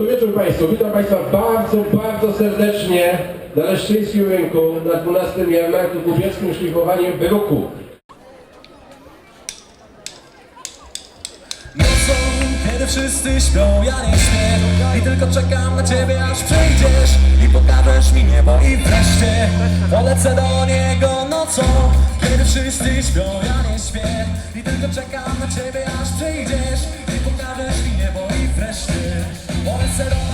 Dobry wieczór Państwu. Witam Państwa bardzo, bardzo serdecznie na Leszczyńskim Rynku na 12 jarmarku kupieckim szlifowaniem bruku. Nocą, kiedy wszyscy śpią, ja nie śpię I tylko czekam na ciebie, aż przyjdziesz I pokażesz mi niebo i wreszcie Polecę do niego nocą Kiedy wszyscy śpią, ja nie śpię I tylko czekam na ciebie, aż przyjdziesz Polecę do niego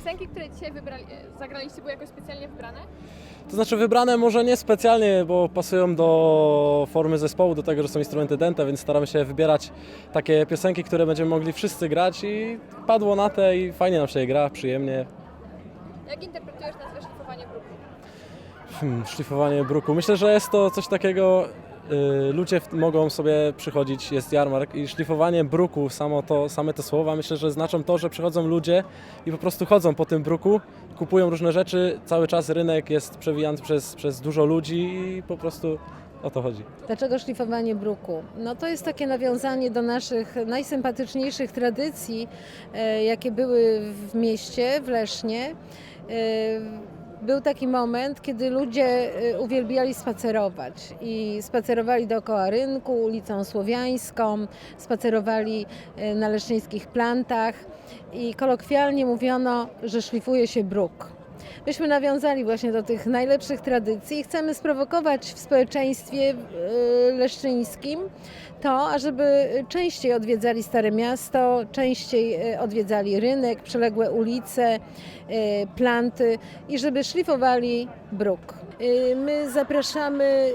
piosenki, które dzisiaj wybrali, e, zagraliście, były jakoś specjalnie wybrane? To znaczy wybrane może nie specjalnie, bo pasują do formy zespołu, do tego, że są instrumenty dęte, więc staramy się wybierać takie piosenki, które będziemy mogli wszyscy grać i padło na te i fajnie nam się je gra, przyjemnie. Jak interpretujesz nazwę szlifowanie bruku? Hmm, szlifowanie bruku. Myślę, że jest to coś takiego, ludzie w- mogą sobie przychodzić, jest jarmark i szlifowanie bruku, samo to, same te słowa, myślę, że znaczą to, że przychodzą ludzie i po prostu chodzą po tym bruku, kupują różne rzeczy, cały czas rynek jest przewijany przez, przez dużo ludzi i po prostu o to chodzi. Dlaczego szlifowanie bruku? No to jest takie nawiązanie do naszych najsympatyczniejszych tradycji, e, jakie były w mieście, w Lesznie. Był taki moment, kiedy ludzie e, uwielbiali spacerować i spacerowali dookoła rynku, ulicą Słowiańską, spacerowali e, na leszczyńskich plantach i kolokwialnie mówiono, że szlifuje się bruk. Myśmy nawiązali właśnie do tych najlepszych tradycji i chcemy sprowokować w społeczeństwie e, leszczyńskim to, ażeby częściej odwiedzali Stare Miasto, częściej e, odwiedzali rynek, przyległe ulice, e, planty i żeby szlifowali bruk. My zapraszamy,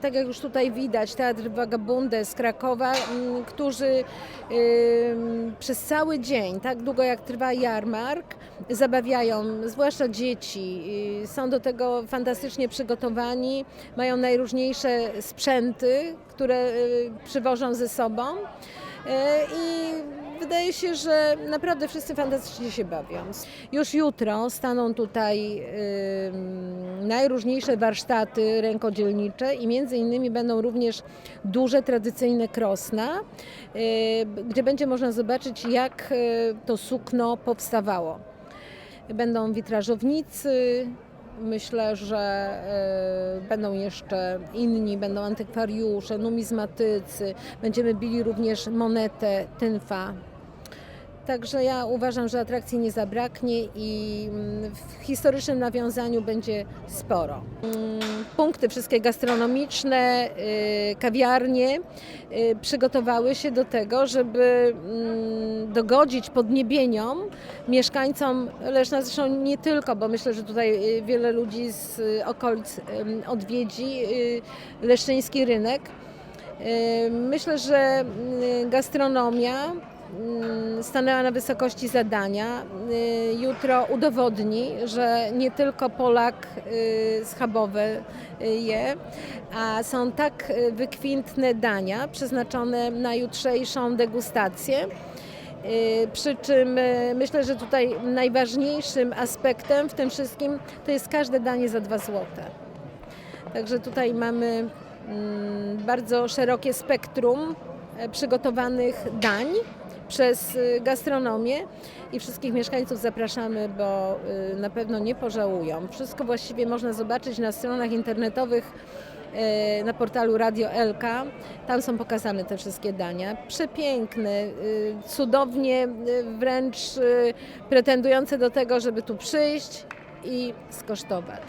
tak jak już tutaj widać, Teatr Vagabunde z Krakowa, którzy przez cały dzień, tak długo jak trwa jarmark, zabawiają zwłaszcza dzieci. Y, Są do tego fantastycznie przygotowani, mają najróżniejsze sprzęty, które y, przywożą ze sobą. Y, I wydaje się, że naprawdę wszyscy fantastycznie się bawią. Już jutro staną tutaj najróżniejsze warsztaty rękodzielnicze i między innymi będą również duże tradycyjne krosna, gdzie będzie można zobaczyć jak to sukno powstawało. Będą witrażownicy, myślę, że e, będą jeszcze inni, będą antykwariusze, numizmatycy, będziemy bili również monetę tynfa. Także ja uważam, że atrakcji nie zabraknie i mm, w historycznym nawiązaniu będzie sporo. Mm, Punkty wszystkie gastronomiczne, y, kawiarnie y, przygotowały się do tego, żeby mm, dogodzić podniebieniom mieszkańcom Leszna, zresztą nie tylko, bo myślę, że tutaj y, wiele ludzi z okolic odwiedzi leszczyński rynek. Myślę, że gastronomia stanęła na wysokości zadania. Y, Jutro udowodni, że nie tylko Polak y, schabowe y, je, a są tak y, wykwintne dania przeznaczone na jutrzejszą degustację. Przy czym myślę, że tutaj najważniejszym aspektem w tym wszystkim to jest każde danie za 2 złote. Także tutaj mamy mm, bardzo szerokie spektrum e, przygotowanych dań przez y, gastronomię i wszystkich mieszkańców zapraszamy, bo y, na pewno nie pożałują. Wszystko właściwie można zobaczyć na stronach internetowych y, na portalu Radio LK. Tam są pokazane te wszystkie dania. Przepiękne, cudownie, wręcz pretendujące do tego, żeby tu przyjść i skosztować.